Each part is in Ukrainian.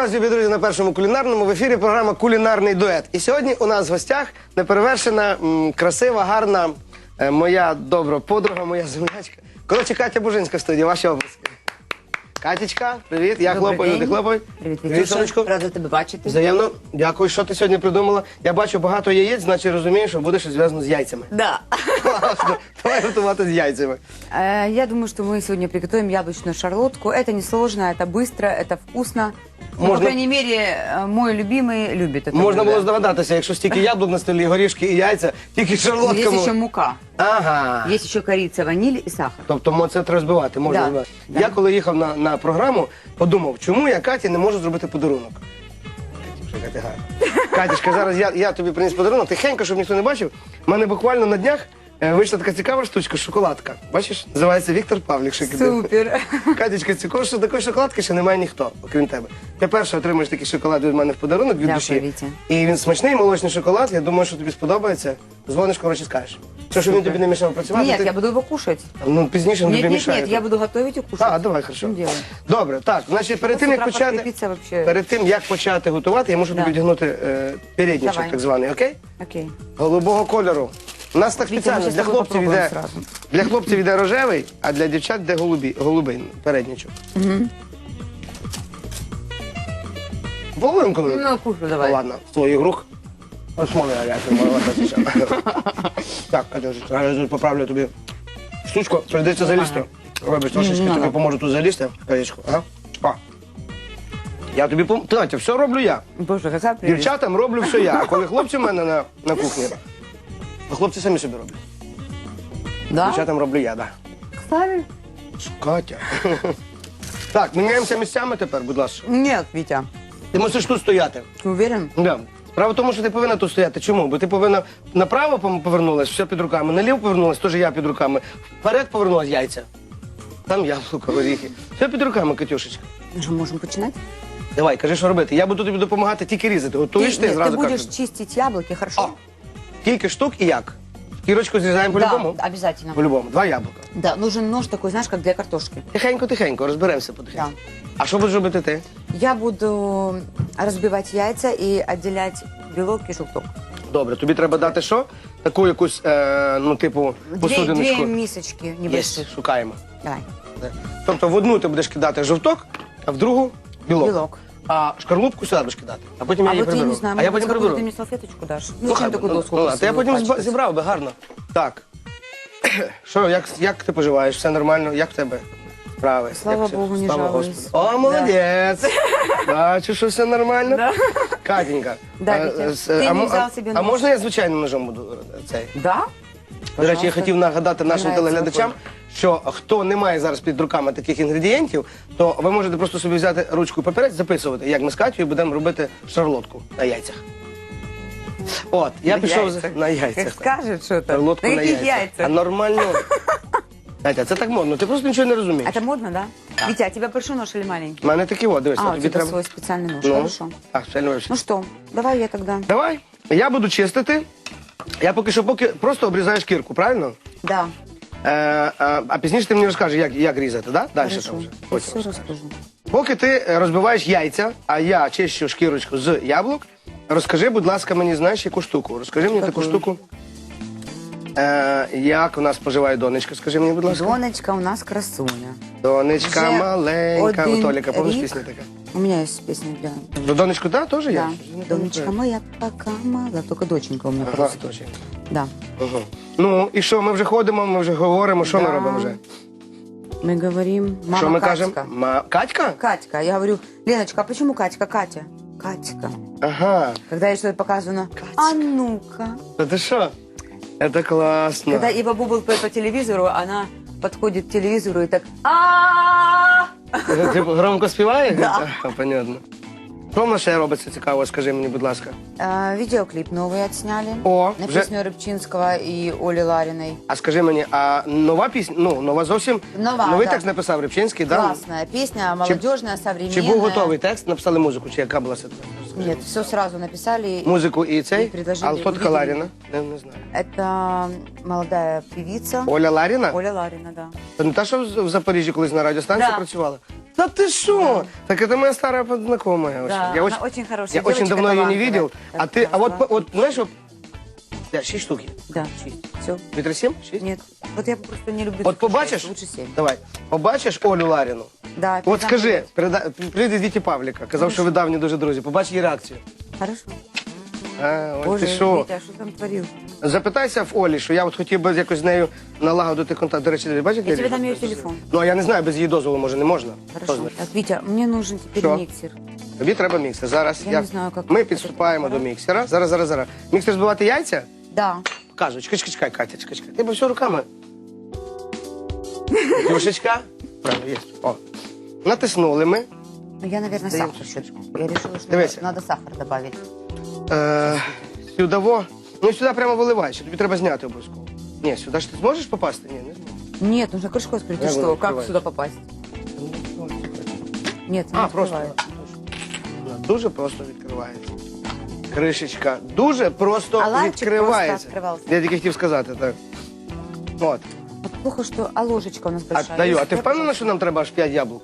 Вітаю вас, любі друзі, на першому кулінарному в ефірі програма Кулінарний дует. І сьогодні у нас в гостях неперевершена, м, красива, гарна е, моя добра подруга, моя землячка. Коротше, Катя Бужинська в студії, ваші обласки. Катічка, привіт. Я Добрий хлопаю, день. ти хлопай. Привіт, Привіт, Вітюша. сонечко. Рада тебе бачити. Взаємно. Дякую, що ти сьогодні придумала. Я бачу багато яєць, значить розумію, що буде щось зв'язано з яйцями. Да. Класно. Давай готувати з яйцями. Э, Я думаю, что мы сегодня приготовим яблочную шарлотку. Это несложно, это быстро, это вкусно. Ну, Можно- по крайней мере, э, мой любимый любит это Можна блюдо. було здогадатися, якщо стільки яблук на столі, горішки і яйця, тільки шарлотка. Есть мов- еще мука, Ага. есть еще корица, ваниль и сахар. Тобто мо- це треба збивати, можна Да, збивати. да. Я коли їхав на, на програму, подумав, чому я Каті не можу зробити подарунок. Катюша, яка ти гарна. Катюшка, зараз я, я тобі приніс подарунок, тихенько, щоб ніхто не бачив. У мене буквально на днях е, вийшла така цікава штучка, шоколадка. Бачиш? Називається Віктор Павлік Шокідин. Супер. Катючка, цікаво, що такої шоколадки ще немає ніхто, окрім тебе. Ти перше отримаєш такий шоколад від мене в подарунок від Дякую, душі. Вітя. І він смачний, молочний шоколад. Я думаю, що тобі сподобається. Дзвониш, коротше, скажеш. Що, щоб він тобі не мішав працювати? Нет, ти... я буду его кушать. Ну, пізніше він Нет, тобі нет, мішає. нет, я буду готовить и кушать. А, давай, хорошо. Добре, так, значить, перед тим, як почати, вообще. перед тим, як почати готувати, я можу Да. тобі одягнути е, передничок, Давай. так званий, окей? Окей. Голубого кольору. У нас так Вітя, спеціально для хлопців попробуємо йде, зразу. для хлопців йде рожевий, а для дівчат йде голубі, голубий передничок. Угу. Волинку. Ну, кушаю Ну, давай. ладно, з твоїх рук. Ось смотри, я Так, Катюшечка, я тут поправлю тобі штучку, прийдеться залізти. Вибач, трошечки тобі поможу тут залізти. Катюшку, ага. О. Я тобі пом... Катя, все роблю я. Боже. Дівчатам роблю все я. А коли хлопці в мене на, на кухні, то хлопці самі собі роблять. Да? Дівчатам роблю я, так. Ставили? Катя. Так, міняємося місцями тепер, будь ласка. Нет, Витя. Ти мусиш тут стояти. Ты уверен? Да. Справа в тому, що ти повинна тут стояти. Чому? Бо ти повинна направо пом- повернулась, все під руками, наліво повернулась, теж я під руками. Вперед повернулась яйця. Там яблуко, горіхи. Все під руками, Катюшечка. Мы же можем починать. Давай, кажи, що робити. Я буду тобі допомагати тільки різати. Готуєш ти, нет, зразу ты будешь кажеш. чистить яблоки, хорошо? Кілька штук і як? Кірочку зрізаємо по-любому? Да, обязательно. По-любому. Два яблука. Да, нужен нож такой, знаешь, как для картошки. Тихенько, тихенько, розберемося потихеньку. Да. А що будеш робити ти? Я буду разбивать яйца и отделять белок и желток. Добре, тобі треба дати що? Таку якусь, е, ну, типу, посудиночку. две мисочки Є, небольших. шукаємо. Давай. Тобто в одну ти будеш кидати жовток, а в другу білок. Білок. А шкарлупку сюди будеш кидати. А потім я а її вот я приберу. не знаю, а я может потім приберу. ты мне салфеточку дашь? Ну, Зачем хай, такую ну, доску? ну, ладно, та я потім зба- зібрав би гарно. Так. Що, як, як ти поживаєш? Все нормально? Як в тебе справи? Слава Як все? Богу, не Слава жалуюсь. Господу. О, молодець! Бачу, що все нормально. Да. Катенька. Да, е, Вітя. Ти а, не мо- взяв а- собі а нож? можна я звичайним ножом буду е, цей? Да? До речі, я хотів нагадати нашим телеглядачам, що хто не має зараз під руками таких інгредієнтів, то ви можете просто собі взяти ручку і папірець, записувати, як ми з Катєю будемо робити шарлотку на яйцях. От, я На пішов яйцях. з- на яйцях. Так. скажет что-то. Шарлотку на на каких яйцях. А нормально. Катя, це так модно, ти просто нічого не розумієш. Это модно, да? Витя, а тебя большой нож или маленький? У мене такі от, дивись, А, у тобі тебя треба. свой специальный нож. Ну, Хорошо. а, спеціально вивчити. Ну что, давай я тогда. Давай, я буду чистити. Я поки що поки просто обрізаю шкірку, правильно? Да. Е, а, а пізніше ти мені розкажеш, як, як різати, да? Далі там вже. Я Потім все розкажеш. Поки ти е, розбиваєш яйця, а я чищу шкірочку з яблук, розкажи, будь ласка, мені знаєш яку штуку. Розкажи мені таку штуку. Е, як у нас споживає донечка, скажи мені, будь ласка. Донечка у нас красуня. Донечка Вже маленька. У Толіка, помниш рік. пісня така? У меня есть песня для... До донечку, так, теж є? Да. Щось не Донечка пам'ятаю. моя пока мала. Только доченька у меня Ага, просто. точно. Да. Ага. Ну, і що, ми вже ходимо, ми вже говоримо, що ми Да. робимо вже? Мы говорим, мама що ми Катька. кажемо? Ма... Катька? Катька. Я говорю, Леночка, а почему Катька? Катя. Катька. Ага. Когда я что-то показываю, она, а ну-ка. Та ти що? Це класно. Когда Ива Бубл по, по телевизору, она подходит к телевизору и так, а Ти громко співає? Да. А, понятно. Що в нас ще робиться скажи мені, будь ласка. А, Видеоклип новый отсняли. О, На вже- песню Рыбчинского и Оли Лариной. А скажи мені, а нова пісня, ну, нова зовсім? Нова, Новий да. текст написав Рибчинський, да? Классная песня, молодежная, современная. Чи був готовий текст, написали музику, чи яка була ситуація? Скажи. Нет, все сразу написали. Музику і цей? І предложили, А хто така увидели. Ларіна? Не, не знаю. Это молодая певица. Оля Ларіна? Оля Ларина, да. Це не та, що в в Запоріжжі колись на радіостанції Да. працювала? Да ты что? Так это моя старая знакомая. Да, очень. Я она очень, очень хорошая я очень девочка, давно ее не талантливая. видел. Так А ты, а вот, классно. вот знаешь, вот, да, шесть штук. є. Да, все. Метр сім? Шість? Нет. Вот я просто не люблю. От побачиш, Лучше семь. давай, побачиш Олю Ларіну. Да, От скажи, переда... прийди Віті Павліка, казав, що ви давні дуже друзі. Побач її реакцію. Хорошо. А, ось Боже, ти що? Витя, что там творил? Запитайся в Олі, що я от хотів би якось з нею налагодити контакт. До речі, ти бачиш, Я тебе дам ее телефон. Ну, а я не знаю, без її дозволу, може, не можна. Хто Хорошо. знає? Так, Витя, мне нужен теперь миксер. Тобі треба міксер. Зараз Я не знаю, як ми це підступаємо до міксера. Зараз, зараз, зараз. Міксер збивати яйця? Да. Показуй, чекай, чекай, чекай, Катя, чекай, чекай. Ти б все руками. Юшечка. Правильно, є. О. Натиснули ми. Ну, я, наверное, Да я сахар все-таки. Я решила, что Давайте. надо сахар добавить. Е, сюдово. Ну сюди прямо виливай, ще тобі треба зняти обов'язково. Ні, сюди ж ти зможеш попасти? Ні, не зможеш. Нет, нужно крышку открыть. Ты Я что, говорю, как открывай. сюда попасть? Нет, не А, просто. открывает. Вона Дуже просто відкривається. Кришечка дуже просто А ларчик відкривається. просто відкривався. Я тільки хотів сказати, так. От. Вот плохо, что а ложечка у нас А, большая. даю, а Есть? ти Я впевнена, пожалуйста. що нам треба аж 5 яблук?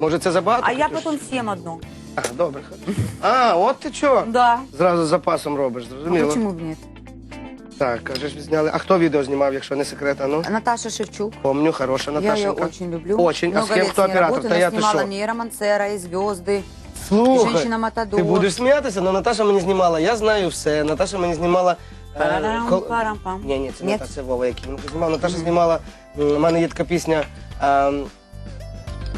Може це забагато? А я Катюш? потом съем одно. А, добре. хорошо. А, от ти чого? Да. Зразу з запасом робиш, А зрозуміло. почему бы нет? Так, кажеш, зняли. А хто відео знімав, якщо не секрет? А ну? Наташа Шевчук. Помню, хороша Я ее Наташенька. очень люблю. Очень. А Много с кем лет кто с ней оператор? работаю, Да она я ты снимала шо? мне и «Романсера», и «Звезды». Слухай, Женщина-матадор. ти будеш сміятися, але Наташа мені знімала, я знаю все. Наташа мені знімала... е, Парарам, кол- парам-пам. Ні, ні, це Нет? Наташа Вова, який він знімав. Наташа знімала, м, у мене є така пісня ем,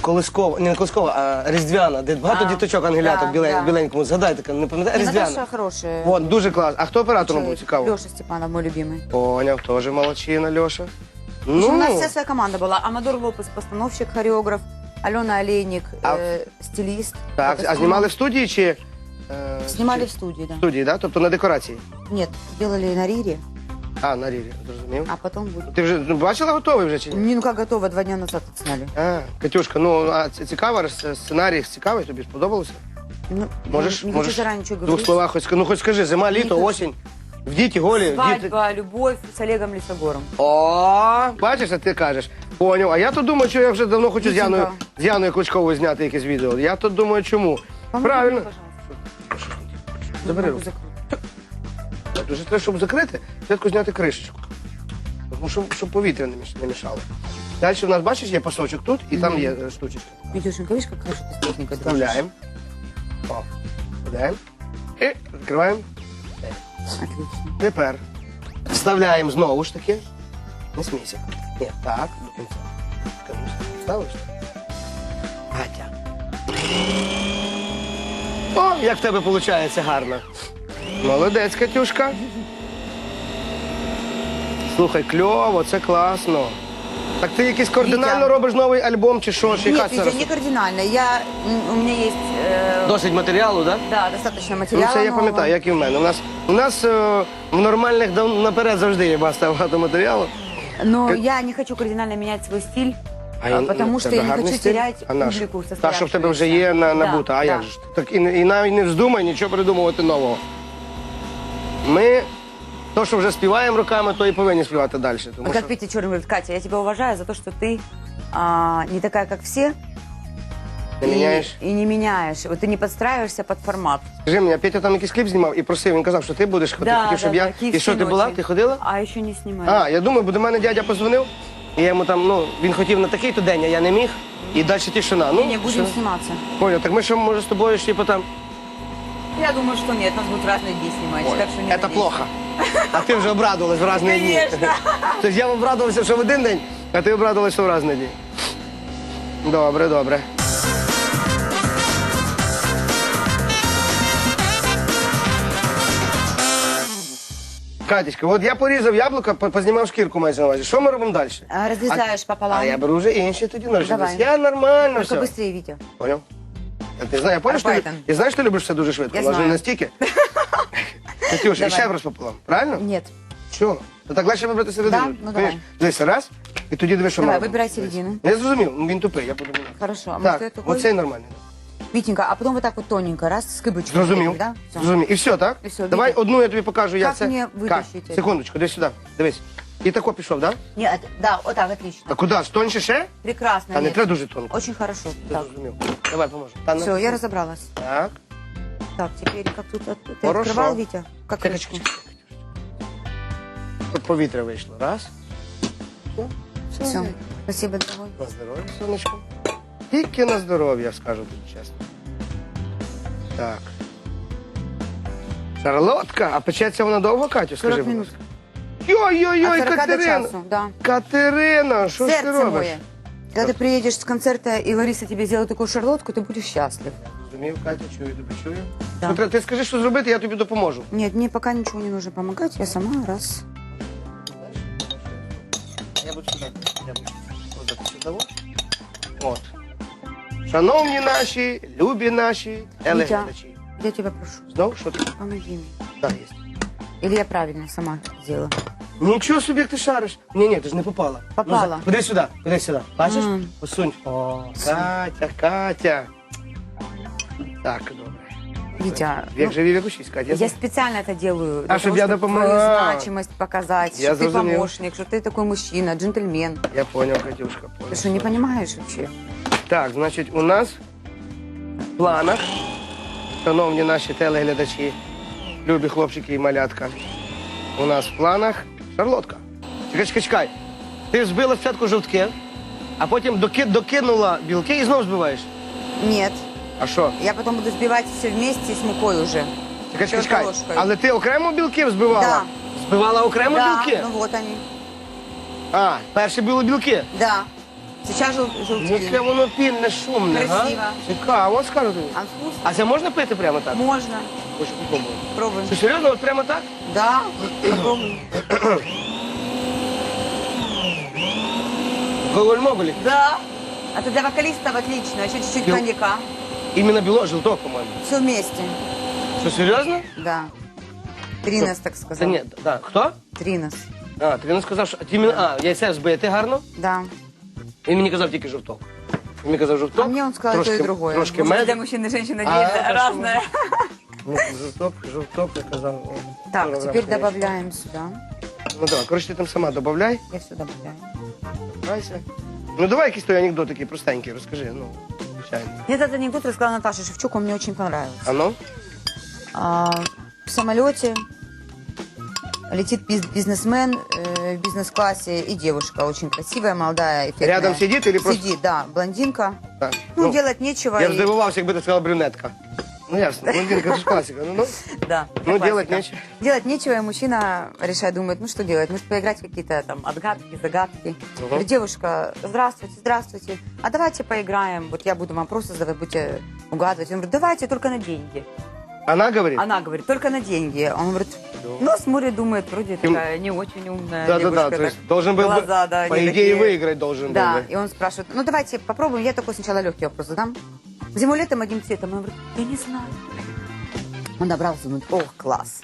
Колискова, не Колискова, а Різдвяна, де багато А, діточок ангеляток да, біле- да. біленькому. Згадайте, не пам'ятаєте? Не, Різдвяна. Наташа хорошая. От, дуже клас. А хто оператором був цікаво? Леша Степанов, мой любимый. Поняв, теж молодчина, Льоша. Ну, Ну, у нас вся своя команда была. Амадор Лопес, постановщик, хореограф. Алена Олейник, А- э, стилист. так, а Фотосъемок. знімали в студії чи... е, Снимали чи- в студии, да. в студії, да? Тобто на декорації? Нет, делали на Рире, А, на рірі, зрозумів. а потом будет. Ти вже ну, бачила готовий вже чи ні? Не, ну как готово, два дня назад отсняли. А, Катюшка, ну а це цікаво, роз- сценарій цікавий, тобі сподобалося? Ну, Можеш, не, не можеш хочу заранее ничего в двох говорить. словах хоч, ска- ну, хоч скажи, зима, літо, хочу. осінь. В діті голі. Діти... Свадьба, любовь с Олегом Лисогором. О, бачиш, а ти кажеш. Поняв. А я то думаю, що я вже давно хочу з Яною, з Яною Кличковою зняти якесь відео. Я то думаю, чому. Правильно. Забери руку. Дуже треба, щоб закрити, спочатку зняти кришечку. Тому щоб, щоб повітря не міш- не мішало. Далі в нас, бачиш, є пасочок тут і там є е, штучечка. Витюшенька, видишь, как хорошо ты с техникой дружишь? Вставляємо. О, вставляємо. І відкриваємо. Отлично. Тепер вставляємо знову ж таки. Не смійся. Ні, так, до кінця. Комусь Вставиш? Гатя. О, як в тебе виходить гарно. Молодець, Катюшка. Слухай, кльово, це класно. Так ти якийсь кардинально Вітя. робиш новий альбом чи що? Чи яка Нет, це Витя, не кардинально. Я, м, у меня есть э, Досить матеріалу, так? Да? да, достаточно Ну, материала це я нового. пам'ятаю, як і в мене. У нас, у нас е, в нормальних дав- наперед завжди є баста багато матеріалу. Но Как- я не хочу кардинально менять свой стиль, а, я- потому ну, что в тебе я не гарний хочу стиль. терять а наш? публику Та, що в тебе вже є на, набута, а як же? ж? Так і, не- і навіть не вздумай нічого придумувати нового. Ми то, що вже співаємо руками, то і повинні співати далі. Тому Вот как що... Петя Черный говорит, Катя, я тебя уважаю за то, что ты а, не такая, как все. Не и, міняєш? и не меняешь. Вот ты не подстраиваешься под формат. Скажи мені, а Петя там якийсь кліп знімав і просив, він казав, що ти будеш ходити, хотів, щоб я. І «Киевские що ти була? ночи». Ти ходила? А еще не снимаю. А, я думаю, бо до мене дядя позвонив, і я йому там, ну, він хотів на такий-то день, а я не міг. І далі тишина. Ну, не, будем все. сниматься. Понял, так ми що, може, з тобою ще потім... Я думаю, что нет, нас будут разные дни снимать. Ой, так что не это надейся. плохо. А ти вже обрадувалась в різні дні. Конечно. Тобто я обрадувався, що в один день, а ти обрадувалася, що в різні дні. Добре, добре. Катечка, от я порізав яблука, по- познімав шкірку майже на увазі. Що ми робимо далі? А, разрезаешь пополам. А я беру вже інші тоді. Давай. Я нормально Только все. быстрее, Витя. Понял? Я, ти знаю, я понял, що ти, я знаю, що ти любиш все дуже швидко. Я але не знаю. настільки. Катюш, Давай. ще раз пополам. Правильно? Нет. Що? То так легше вибрати середину. Да? Ну, Розумієш? давай. Дивися, раз, і тоді дивись, що Давай, вибирай середину. Я зрозумів, ну, він тупий, я подумав. Хорошо. А может, Так, я такой? оцей нормальний. Витенька, а потом вот так вот тоненько, раз, с кыбочкой. Зрозумів. Да? Всё. Зрозумів. І все, так? І все, Давай Вітя. одну я тобі покажу, як Як це. мені Ка- витащити? Секундочку, дивись сюди. Дивись. І тако пішов, так? Да? Нет, да, вот так, отлично. А куди? Тоньше ще? Прекрасно. Та не нет. треба дуже тонко. Очень хорошо. Я Так. зрозумів. Давай поможу. Та, ну. Все, я разобралась. Так. Так, теперь как тут от- ты Хорошо. открывал, Витя? Как Тихо, крышку? тихо, тихо. Тут повітря вийшло. Раз. Все. Все. Спасибо, дорогой. На здоров'я, сонечко. Тільки на здоров'я, скажу тобі чесно. Так. Шарлотка, а печеться вона довго, Катю? Скажи, 40 будь минут. ласка. Йой-йой-йой, От 40 до Катерина. часу, да. Катерина, що ж ти Сердце робиш? мое. Когда ты приедешь с концерта, и Лариса тебе сделает такую шарлотку, ты будешь счастлив. Розумів, Катя, чую, тобі чую. Да. Ну, треба- ти скажи, що зробити, я тобі допоможу. Нет, мне пока ничего не нужно помогать, я сама раз. Я буду сюди. Я буду кладати сюди. От. Шановні наші, любі наші, телеглядачі. Я тебя прошу, Знову що ти? помоги мне. Так, є. Или я правильно сама сделала? Нічого собі, як ти шариш. Ні, ні, ти ж не попала. Попала. Ну, за- Ходи сюди, ходи сюди. Бачиш? М. Посунь. О, Катя, Катя. Так, добре. Витя, Як ну, живі, як учись, Катя. я знаю. специально это делаю, А, для чтоб того, я чтобы допомогла. твою значимость показать, Я что ты зрозумів. помощник, что ты такой мужчина, джентльмен. Я поняв, Катюшка. Ты Поняв. что, не понимаешь вообще? Так, значить, у нас в планах, шановні наші телеглядачі, любі хлопчики і малятка, у нас в планах шарлотка. Чекай, чекай, чекай. Ти збила спочатку жовтки, а потім доки, докинула білки і знову збиваєш. Нет, А що? я потом буду взбивать все вместе с мукой уже. Чекай, чекай, чекай. Але ти окремо білки збивала? Да. Збивала окремо да, білки? ну вот они. А, перші були білки. Да. Сейчас жел- Яке желтки. воно пінне, шумне, Красиво. га? Цікаво, скажу тобі. А вкусно? А це можна пити прямо так? Можно. Хочу попробувати. Пробуем. Що, серйозно, от прямо так? Да, попробуем. Гоголь-моголі. Да. А ты для вокалистов отлично, еще чуть-чуть Бел- коньяка. Іменно біло, жовток, по-моєму. Все вместе. Що, серйозно? Да. Тринас, так Та сказал. ні, да. Хто? Тринас. А, ти не сказав, що... Ти мені... А, яйця збити гарно? Да. Він мені казав тільки жовток. Він мені казав жовток. А мне он сказал и то, и другое. Трошки Может, для мужчин и женщин А, разное. Ну, жовток, жовток, я казав. о, Так, програма, теперь конечно. добавляем сюда. Ну давай, коротше, ти там сама добавляй. Я все добавляю. Грайся. Ну давай якийсь той анекдот такий простенький, розкажи, ну, звичайно. Мне этот анекдот рассказала Наташа Шевчук, он мне очень понравился. А ну? А, в самолете летит биз- бизнесмен э, в бизнес-классе и девушка очень красивая, молодая, эффектная. Рядом сидит или просто- Сидит, да, блондинка. Так. Ну, делать нечего. Я и- здивувався, якби ти сказала брюнетка. Ну ясно, блондинка, це ж класика. Ну, ну. Да, Ну, классика. делать нечего. Делать нечего, и мужчина решает, думает, ну что делать, может поиграть в какие-то там отгадки, загадки. Говорит, девушка, здравствуйте, здравствуйте, а давайте поиграем, вот я буду вам просто задавать, будете угадывать. Он говорит, давайте только на деньги. Она говорит? Она говорит, только на деньги. Он говорит, ну, смотрит, думает, вроде такая не очень умная Да, да, да. То есть должен был бы, глаза, да, по идее, такие. выиграть должен Да, был бы. и он спрашивает, ну давайте попробуем, я такой сначала легкий вопрос задам. Зимой, летом одним цветом. Он говорит, я не знаю. Он набрался, думает, ох, класс.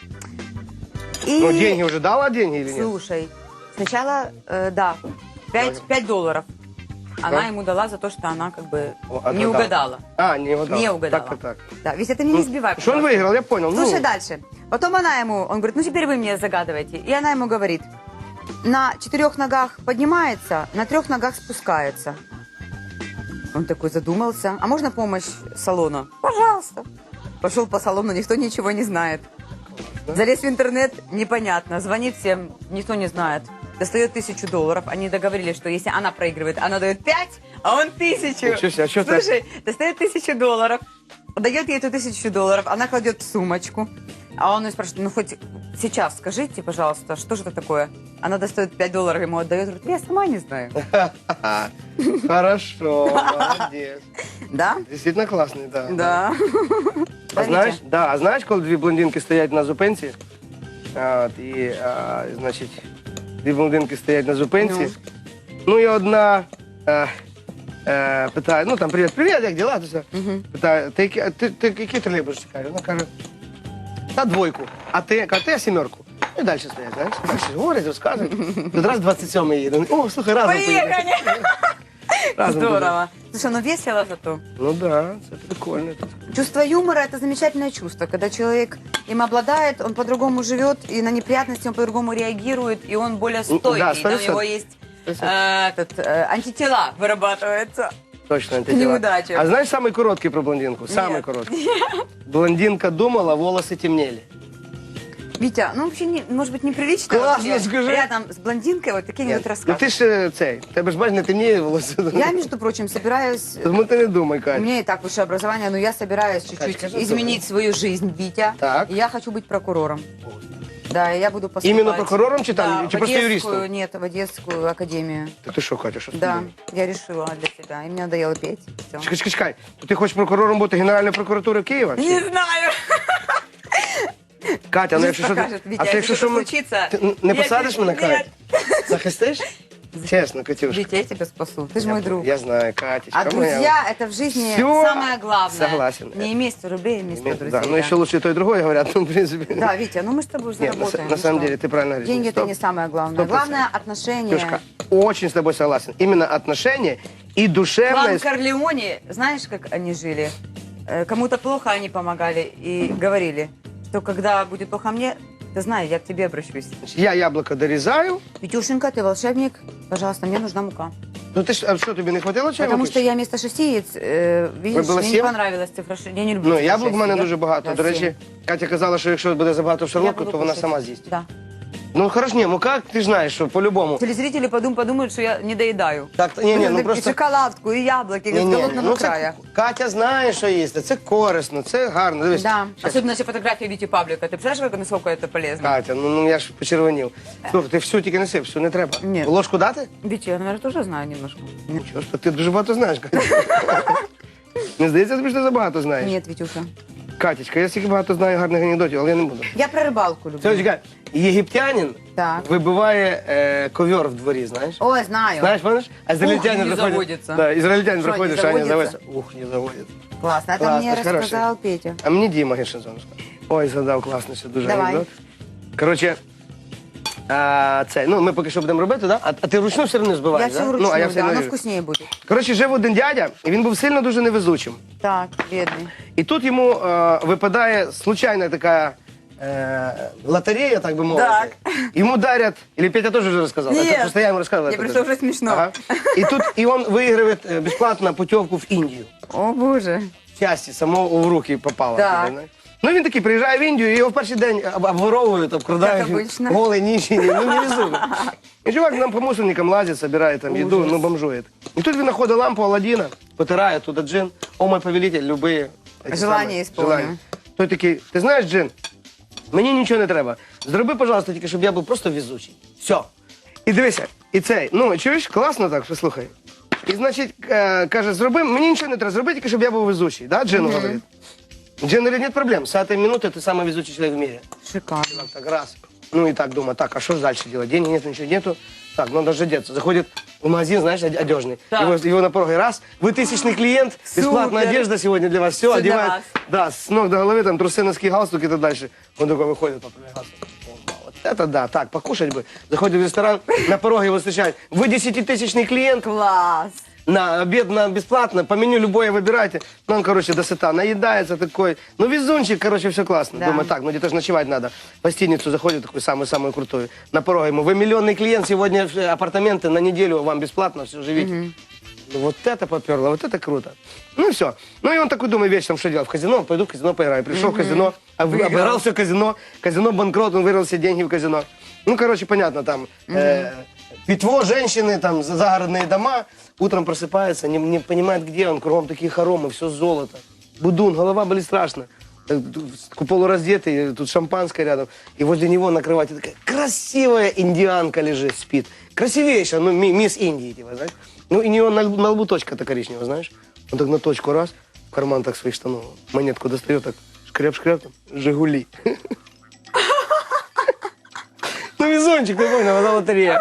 И, Ну, деньги уже дала деньги или нет? слушай, сначала, э, да, 5, 5 долларов. Она ему дала за то, что она как бы не угадала. А, не угадал. Не угадала. Так, так, так. Да, Витя, ты меня не сбивай. Что он пожалуйста. выиграл, я понял. Слушай ну, дальше. Потом она ему, он говорит, ну теперь вы мне загадывайте. И она ему говорит, на четырех ногах поднимается, на трех ногах спускается. Он такой задумался. А можно помощь салона? Пожалуйста. Пошел по салону, никто ничего не знает. Залез в интернет, непонятно. Звонит всем, никто не знает Достает тысячу долларов. Они договорились, что если она проигрывает, она дает пять, а он тысячу. Ничего себе, а чё так? Слушай, достает тысячу долларов, дает ей эту тысячу долларов, она кладет в сумочку. А он ее спрашивает, ну хоть сейчас скажите, пожалуйста, что же это такое? Она достает 5 долларов, ему отдает, говорит, я сама не знаю. Хорошо, молодец. Да? Действительно классный, да. Да. А знаєш, да, а знаєш, коли дві блондинки стоять на зупинці, а, от, і, а, значить, Дві блондинки стоять на зупинці, ну, і одна е, е, питає, ну там привіт, привіт, як діла? Питає, ти, які- ти, ти, який тролейбус чекаєш? Вона каже, та двойку. А ти, каже, ти я сімерку. І далі стоять, знаєш, далі говорять, розказують. Тут раз 27 їде. О, слухай, разом поїдемо. Поїхали! Разом Здорово. Слушай, Слушай, ну весело зато. Ну да, це прикольно. Чувство юмора – это замечательное чувство, когда человек им обладает, он по-другому живет, и на неприятности он по-другому реагирует, и он более Ну, стойкий, да, да, сто у него процентов. есть Сто э, этот, э, антитела вырабатываются. Точно К неудаче. А знаєш самий короткий про блондинку? Самий Ні. короткий. Блондинка думала, волоси темнели. Витя, ну вообще, не, может быть, неприлично Классно, вообще скажи. рядом с блондинкой вот такие вот Ну рассказы. ти ж е, цей, тебе ж бач, не темніє волосся. Я, между прочим, собираюсь... Тому ти не думай, У Кать. меня и так высшее образование, но я собираюсь чуть-чуть скажи, изменить свою жизнь, Витя. Так. И я хочу быть прокурором. Да, и я буду поступать. Именно прокурором чи там, Да, чи в просто Одесскую, юристом? Нет, в Одесскую академию. Та ти що, Катя, що з Да, тобою? я решила для себя. И мне надоело петь. Всё. Чекай, чекай, чекай. То ти хочеш прокурором бути Генеральної прокуратури Києва? Не знаю. Катя, ну якщо що ти... А ти якщо що ми... Ти не я посадиш тебе- мене, Катя? Захистиш? Чесно, Катюшка. Витя, я тебя спасу. Ты же мой друг. Я знаю, Катечка. А моя. друзья – это в жизни Всё. самое главное. Согласен. Не имей 100 рублей, имей 100 друзей. Да, ну да. еще лучше и то, и другое говорят, ну, в принципе. Да, Витя, ну мы с тобой Нет, на, заработаем. на ну самом что? деле, ты правильно говоришь. Деньги – это Стоп. не самое главное. Сто процентов. Главное – отношения. Катюшка, очень с тобой согласен. Именно отношения и душевное... Клан Корлеоне, знаешь, как они жили? Э, Кому-то плохо они помогали и говорили, что когда будет плохо мне, ты знаешь, я к тебе обращусь. Я яблоко дорезаю. Витюшенька, ты волшебник, пожалуйста, мне нужна мука. Ну ты ж, а что, тебе не хватило чаю? Потому что я вместо шести яиц, э, видишь, было мне сім? не понравилась цифра шесть. Я не люблю Ну, цифру яблук в шесть. мене Я- дуже багато. Да, До речі, сім. Катя казала, що якщо буде забагато в Я шарлотку, буду то вона кушать. сама з'їсть. Да. Ну хорошо, ні, мука, ти ж знаєш, що по-любому. Телезрители подум, подумают, что я не доедаю. Так, ні, ні, ну И просто... шоколадку, и яблоки, Ні, из ні, голодного ну края. це Катя знає, що їсти. Це корисно, це гарно. Дивись. Да, Щас. особенно если фотографии Вити Павлика. Ты представляешь, как, насколько это полезно? Катя, ну, ну я ж почервонів. Слухай, ти всю тільки неси, всю не треба. Ні. Ложку дати? Витя, я, наверное, тоже знаю немножко. Нічого, ж, ти дуже багато знаєш, Катя. Не здається, тобі що ти забагато знаєш. Нет, Витюша. Катечка, я стільки багато знаю гарних анекдотів, але я не буду. Я про рыбалку люблю. Це чекай, єгиптянин Так. вибиває е, ковер в дворі, знаєш? Ой, знаю. Знаешь, помнишь? А израильтяне не приходят. заводится. Да, израильтяне Что, приходят, не они заводится? Ух, не заводят. Классно. Это Классно, мне хороший. рассказал Петя. А мені Діма Гершинсон сказав. Ой, задав класно, що дуже Давай. анекдот. Коротше, а, це, ну, ми поки що будемо робити, да? а, а ти вручну все одно Я збиваєш, все да? вручную, ну, а я да, все оно одно. вкуснее будет. Коротше, жив один дядя, і він був сильно дуже невезучим. Так, бедный. І тут йому е, випадає случайна така е, лотерея, так би мовити. Так. Йому дарять, или Петя вже розказав, Ні. так, просто я. Я це просто теж. вже смішно. Ага. І тут і він виграє е, безплатно путівку в Індію. О, боже. Щастя, само в руки попало. Так. тобі. Ну він такий приїжджає в Індію, і його в перший день об- обворовують, обкрадають. Як обично. Голий нічий, ну не везуть. І чувак нам по мусорникам лазить, собирає там їду, ну бомжує. І тут він знаходить лампу Аладдіна, потирає туди джин. О, мой повелитель, люби. эти желання. Той такий, ти знаєш, джин, мені нічого не треба. Зроби, пожалуйста, тільки, щоб я був просто везучий. Все. І дивися, і цей, ну, чуєш, класно так, послухай. І, значить, е, каже, зроби, мені нічого не треба, зроби тільки, щоб я був везучий. Да, Джину говорить? Джин говорит, нет проблем, с этой минуты ты самый везучий человек в мире. Шикарно. Так, раз. Ну и так думаю, так, а что дальше делать? Денег нет, ничего нету. Так, надо же одеться. Заходит в магазин, знаешь, оде- одежный. Так. Его, его на пороге раз. Вы тысячный клиент, бесплатная Супер. одежда сегодня для вас. Все, Всё для одевает. вас. Да, с ног до головы, там трусы, носки, галстук и так дальше. Он такой выходит, поправляет галстук. О, Вот это да, так, покушать бы. Заходит в ресторан, на пороге его встречают. Вы десятитысячный клиент, Класс. на обед на бесплатно, по меню любое выбирайте. Ну, он, короче, до сыта наедается такой. Ну, везунчик, короче, все классно. Да. Думаю, так, ну где-то же ночевать надо. В гостиницу заходит такой самый-самый крутой. На пороге ему, вы миллионный клиент, сегодня э, апартаменты на неделю вам бесплатно, все, живите. Ну, вот это поперло, вот это круто. Ну и все. Ну и он такой думает вечером, что делать? В казино? Пойду в казино поиграю. Пришел в казино, об- Выиграл. обыграл все казино. Казино банкрот, он выиграл все деньги в казино. Ну, короче, понятно, там э, питво, женщины, там за- загородные дома. Утром просыпается, не, не понимает, где он. Кругом такие хоромы, все золото. Будун, голова болит страшно. Э, тут Полураздетый, тут шампанское рядом. И возле него на кровати такая красивая индианка лежит, спит. Красивейшая, ну, ми- мисс Индии, типа, знаешь. Ну, и у него на, лбу- на лбу точка-то коричневая, знаешь. Он так на точку раз, в карман так своих штанов, монетку достает, так шкреп-шкреп, там, Жигули. Ну, везунчик, ты понял, это лотерея.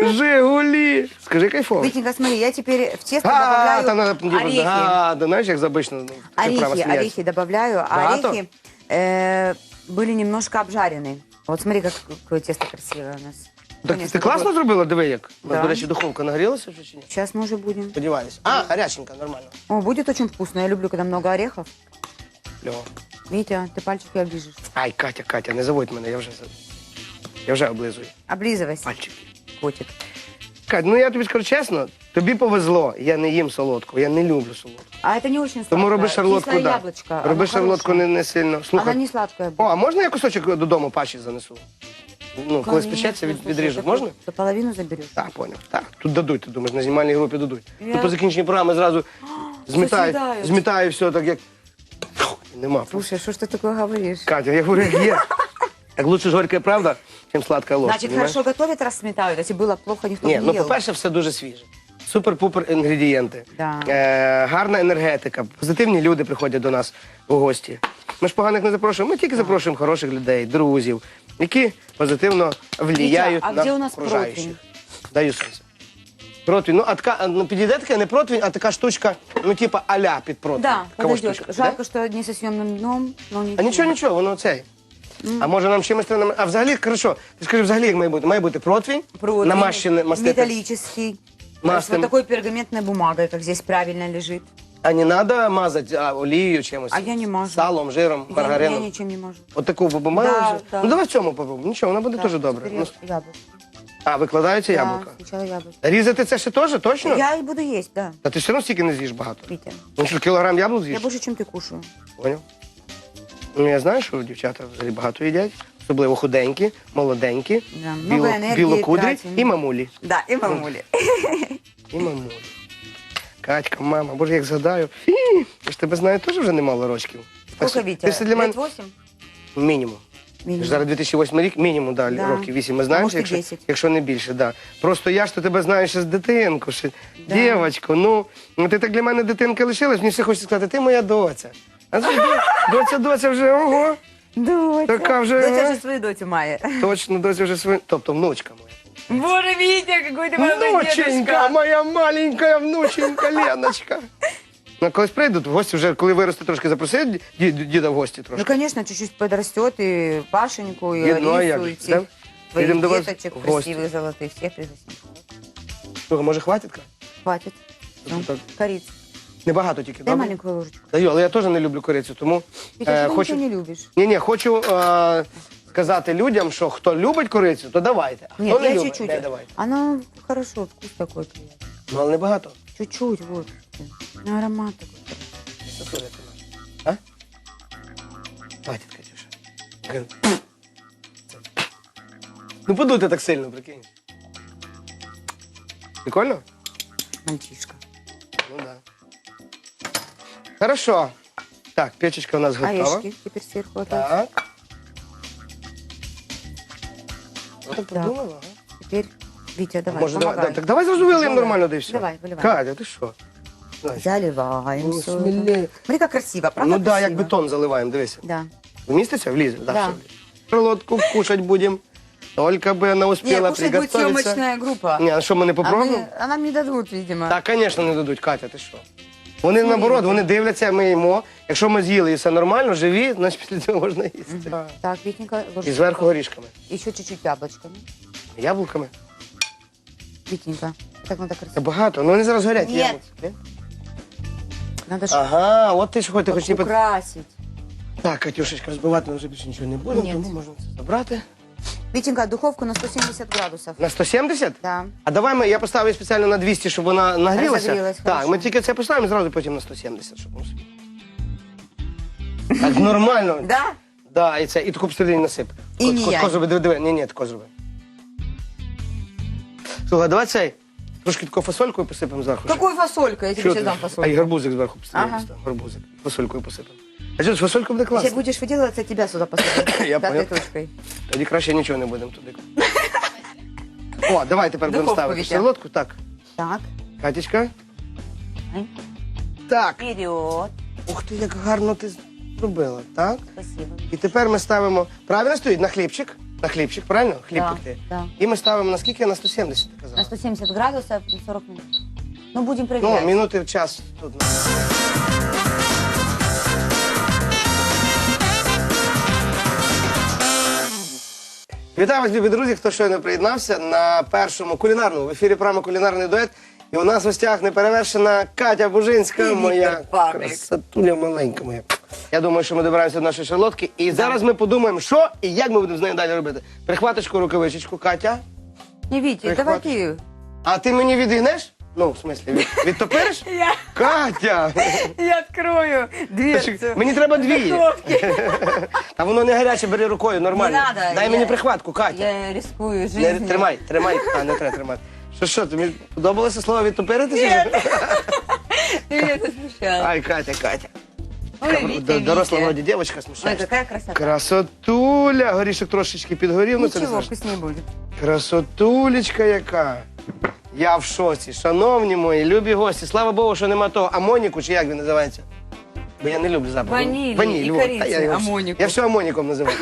Жигули. Скажи, кайфово. Витенька, смотри, я теперь в тесто А, добавляю там надо, типа, орехи. а, да, знаешь, как обычно, ну, как право Орехи, смеяться. орехи добавляю, а Багато? орехи э, были немножко обжарены. Вот смотри, как, какое тесто красивое у нас. Так, Конечно, ти класно зробила, диви як. У нас, Да. До речі, духовка нагрілася вже чи ні? Сейчас мы уже будем. Сподіваюся. А, гаряченька, нормально. О, будет очень вкусно. Я люблю, когда много орехов. Кльово. Витя, ты пальчики оближешь. Ай, Катя, Катя, не заводь мене, я вже за- я вже облизую. Облизывайся, Пальчики. котик. Кать, ну я тобі скажу чесно, тобі повезло, я не їм солодку, я не люблю солодку. А это не очень сладкое. Тому роби шарлотку, Кислое да. яблочко. Роби оно шарлотку не, хорошее. не сильно. Слухай. Она не сладкая. О, а можна я кусочок додому пачі занесу? Ну, коли спечеться, від, Конечно, відріжу. слушай, Можна? ты То половину заберешь. Так, поняв. Так, тут дадуть, ти думаєш, на знімальній групі дадуть. Я- Тут по закінченні програми зразу змітаю, з'їдають. змітаю все так, як. Фух, Нема. Слушай, что ж ты такое говоришь? Катя, я говорю, як є. Так лучше ж горька правда, чим сладка ложка. Значит, понимаешь? хорошо готовят, раз сметают. Если было плохо, никто Ні, не ну ел. по-перше, все дуже свіже. Супер-пупер інгредієнти. Да. Е, гарна енергетика. Позитивні люди приходять до нас у гості. Ми ж поганих не запрошуємо, ми тільки запрошуємо хороших людей, друзів, які позитивно влияють а на где у нас окружаючих. противень? Даю сенс. Противень. Ну, а така, ну, підійде таке не противень, а така штучка, ну, типа аля під противень. Да, Така подойдет. штучка, Жалко, да? что не со съемным дном, но ничего. А нічого, нічого, воно цей. А може нам чимось треба... нам- А взагалі, хорошо, ти скажи, взагалі, як має бути? Має бути противень, Противень, намащене мастити. Металлический. Маслом. С вот такой пергаментной бумагой, как здесь правильно лежит. А не треба мазати а, олією чимось? А я не мажу. Салом, жиром, Я, маргарином. я ничем не могу. От таку бумагу. Да, вже? да. Ну давай в цьому попробуємо. Нічого, воно буде теж добре. Ну, яблоко. а, викладаються яблука. Да, сначала яблоко. Різати це ще теж, точно? Я и буду есть, да, Та ти все одно стільки не з'їш багато. Витя. Ну що, кілограм яблук Я з'їш? больше, чем ты кушаю. Поняв? Ну я знаю, що дівчата взагалі багато їдять, особливо худенькі, молоденькі, Да, много енергії білокудрі тратимо. і мамулі. Да, и мамули. І мамулі. Катька, мама, боже, як згадаю. Фі, я ж тебе знаю теж вже немало рочків. Сколько, Ти Витя? для мене Лет 8? мінімум. Минимум. Зараз 2008 рік, мінімум далі Да. років 8. Ми знаємо, може, якщо, 10. якщо не більше, да. Просто я ж то тебе знаю ще з дитинку, ще Да. дівочку, ну, ну ти так для мене дитинка лишилась, мені все хочеться сказати, ти моя доця. А це ж до- доця, доця вже ого. Дотя. Така вже, Дотя а? же свою дотю має. Точно, доця вже своя. Тобто внучка моя. Боже, Витя, какой ты молодой Внученька, дедушка. моя маленька внученька Леночка. Ну, колись прийдуть в гості, вже коли виросте трошки запросить ді- ді- діда в гості Ну, трошки. конечно, чуть-чуть подрастет, и Пашеньку, и Дед, ну, а як Алису, же, и всех да? твоих Идем до вас деточек в гости. красивых, золотых, всех пригласим. Слухай, може хватить? Ка? Хватит. Ну, так. корица. Небагато тільки, Дай добре? маленькую ложечку. Даю, але я теж не люблю корицю, тому Витя, е, ты хочу... не любишь? Ні, ні, хочу е, сказати людям, що хто любить корицю, то давайте. А Нет, хто не я любить, чуть-чуть. не давайте. Она хорошо, вкус такой приятный. Ну, але небагато. Чуть-чуть, вот. Ну, аромат такой. Що? А? Хватить, Катюша. Ну подуйте так сильно, прикинь. Прикольно? Мальчишка. Ну да. Хорошо. Так, печечка у нас готова. Орешки теперь сверху опять. Так. Ну, так подумала, ага. Теперь, Витя, давай, Може, давай, помогай. да, так давай зразу вилиємо Давай. нормально, да і все. Давай, виливай. Катя, ти що? Давай. Заливаем Ну, всё это. смелее. Смотри, как красиво, правда Ну да, як красиво? бетон заливаємо, дивися. Да. Вміститься? Влізе? Да, Да. все влізе. Шарлотку кушать будем. Только бы она Не, успела кушать будет приготовиться. съемочная группа. Ні, а що ми не А, попробуємо? мы- а нам не дадут, видимо. Так, звісно, не дадуть, Катя, ти що? Вони наоборот, вони дивляться, ми їмо. Якщо ми з'їли і все нормально, живі, значить після цього можна їсти. Так, Витенька, І зверху горішками. Еще чуть-чуть яблочками. Яблуками. Витенька, так надо красиво. багато, ну вони зараз горять. Ні. яблуки. Ні? Надо ж Ага, от ти що хочеш, ти хоч украсить. Так, Катюшечка, збивати ми вже більше нічого не будемо, Ні. тому можна це забрати. Витенька, духовку на 170 градусов. На 170? Да. А давай ми, я поставлю її спеціально на 200, щоб вона нагрілася. Розогрілась, так, хорошо. ми тільки це поставимо і зразу потім на 170, щоб воно собі. Так, нормально. Да? Да, і це, і таку посередині насип. І Ко- ніяк. Тако зроби, диви, диви. Ні, ні, тако зроби. Слухай, давай цей. Трошки таку фасолькою посипемо зверху. Какую фасольку? Я тебе Що сейчас ти? дам А фасольку. гарбузик зверху посипемо. Ага. Гарбузик. Фасолькою посипемо. А що, фасолька буде Сейчас класно. будешь выделываться, тебя сюда посадят. Я Пятой понял. точкой. Тоді краще нічого не будемо туди. О, давай тепер будемо Духовку, ставити Вітя. шарлотку. Так, Так. Катечка. Ай. Так. Вперед. Ух ти, як гарно ти зробила, так? Спасибо. І тепер ми ставимо. Правильно стоїть на хлібчик? На хлібчик, правильно? Хліб Да, пекти. да. І ми ставимо на скільки? На 170, ти казала. На 170 градусов 40 минут. Ну, будем Ну, проверять. минути в час тут. Вітаю вас, любі друзі, хто щойно приєднався на першому кулінарному в ефірі програми кулінарний дует. І у нас в гостях неперевершена Катя Бужинська, Привіт, моя Павлік. красотуля маленька моя. Я думаю, що ми добираємося до нашої шарлотки. І зараз ми подумаємо, що і як ми будемо з нею далі робити. Прихваточку, рукавичечку, Катя. Не, Витя, Прихват- давай ты. А ти мені відігнеш? Ну, в смислі, від, відтопиш? Я, Катя! я открою дверцу. Мені треба дві. Духовки. А воно не гаряче, бери рукою, нормально. Не надо, Дай я- мені прихватку, Катя. Я рискую Не, жизнью. тримай, тримай. А, не треба тримати. Що, що, тобі подобалося слово відтопиритися? Меня засмущала. Ай, Катя, Катя. Ой, Витя, Доросла Витя. вроді дівчинка Ой, смущається. какая красота. Красотуля, горішок трошечки підгорів, ну це не Ничего, страшно. будет. Красотулечка яка. Я в шоці. Шановні мої, любі гості. Слава Богу, що нема того амоніку, чи як він називається? Бо я не люблю запах. Ванілі і кориці, Та я його- амоніку. Я все амоніком називаю.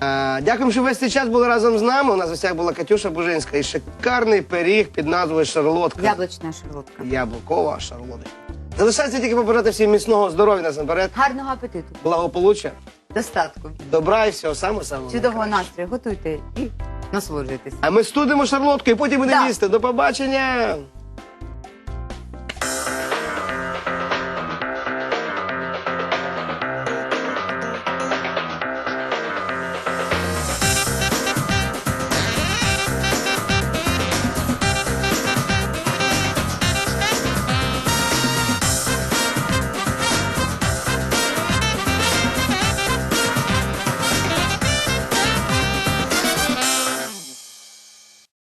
А, Дякуємо, що весь цей час були разом з нами. У нас в гостях була Катюша Бужинська і шикарний пиріг під назвою Шарлотка. Яблочная шарлотка. Яблукова шарлотка. Залишається тільки побажати всім міцного здоров'я насамперед, Гарного апетиту. благополуччя, Достатку. добра і всього самого самого. Чудового настрою. Готуйте і насолоджуйтесь. А ми студимо шарлотку і потім будемо Да. їсти. До побачення!